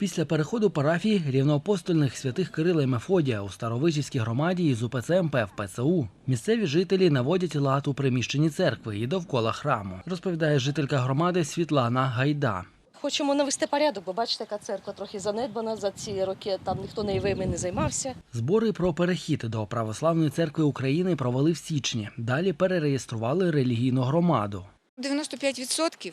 Після переходу парафії рівноапостольних святих Кирила і Мефодія у Старовижівській громаді із УПЦ МП в ПЦУ місцеві жителі наводять лад у приміщенні церкви і довкола храму, розповідає жителька громади Світлана Гайда. Хочемо навести порядок, бо бачите, яка церква трохи занедбана за ці роки. Там ніхто нею не займався. Збори про перехід до Православної церкви України провели в січні. Далі перереєстрували релігійну громаду. 95%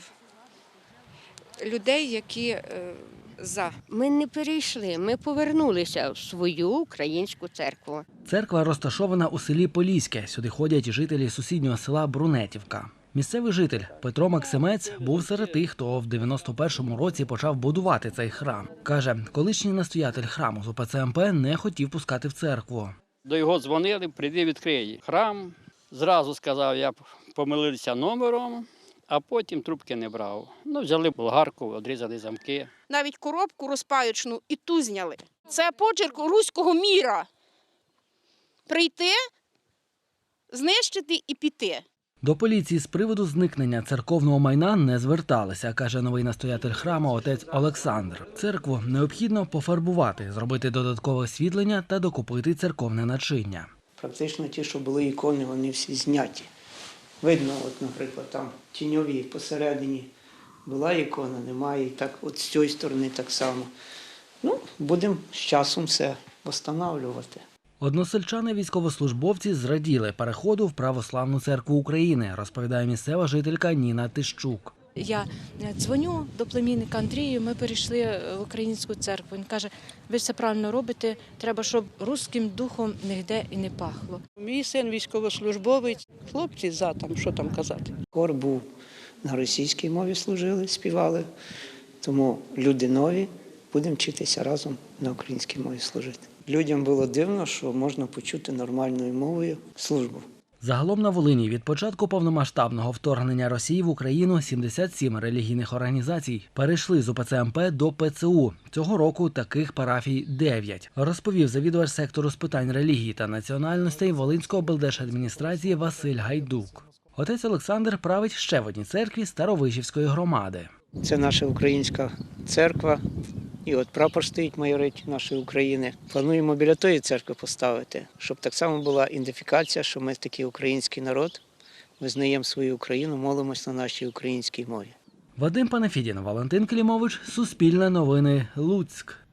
людей, які е, за. Ми не перейшли, ми повернулися в свою українську церкву. Церква розташована у селі Поліське. Сюди ходять жителі сусіднього села Брунетівка. Місцевий житель Петро Максимець був серед тих, хто в 91-му році почав будувати цей храм. Каже, колишній настоятель храму з МП не хотів пускати в церкву. До його дзвонили, прийди відкриє. Храм зразу сказав, я помилився номером, а потім трубки не брав. Ну, взяли болгарку, одрізали замки. навіть коробку розпаючну і ту зняли. Це почерк руського міра. Прийти, знищити і піти. До поліції з приводу зникнення церковного майна не зверталися, каже новий настоятель храму отець Олександр. Церкву необхідно пофарбувати, зробити додаткове освітлення та докупити церковне начиння. Практично ті, що були ікони, вони всі зняті. Видно, от, наприклад, там тіньові посередині була ікона, немає. І так от з цієї сторони так само. Ну, будемо з часом все встановлювати. Односельчани військовослужбовці зраділи переходу в Православну церкву України, розповідає місцева жителька Ніна Тищук. Я е, дзвоню до племінника Андрію. Ми перейшли е, в українську церкву. Він каже: ви все правильно робите. Треба, щоб руським духом нігде і не пахло. Мій син військовослужбовець, хлопці за там, що там казати. Хор був на російській мові служили, співали. Тому люди нові, будемо вчитися разом на українській мові служити. Людям було дивно, що можна почути нормальною мовою службу. Загалом на Волині від початку повномасштабного вторгнення Росії в Україну 77 релігійних організацій перейшли з УПЦ МП до ПЦУ. Цього року таких парафій 9, розповів завідувач сектору з питань релігії та національностей Волинської облдержадміністрації Василь Гайдук. Отець Олександр править ще в одній церкві Старовижівської громади. Це наша українська церква. І от прапор стоїть майорить нашої України. Плануємо біля тої церкви поставити, щоб так само була ідентифікація, що ми такий український народ, визнаємо свою Україну, молимось на нашій українській мові. Вадим Панафідін, Валентин Клімович, Суспільне новини, Луцьк.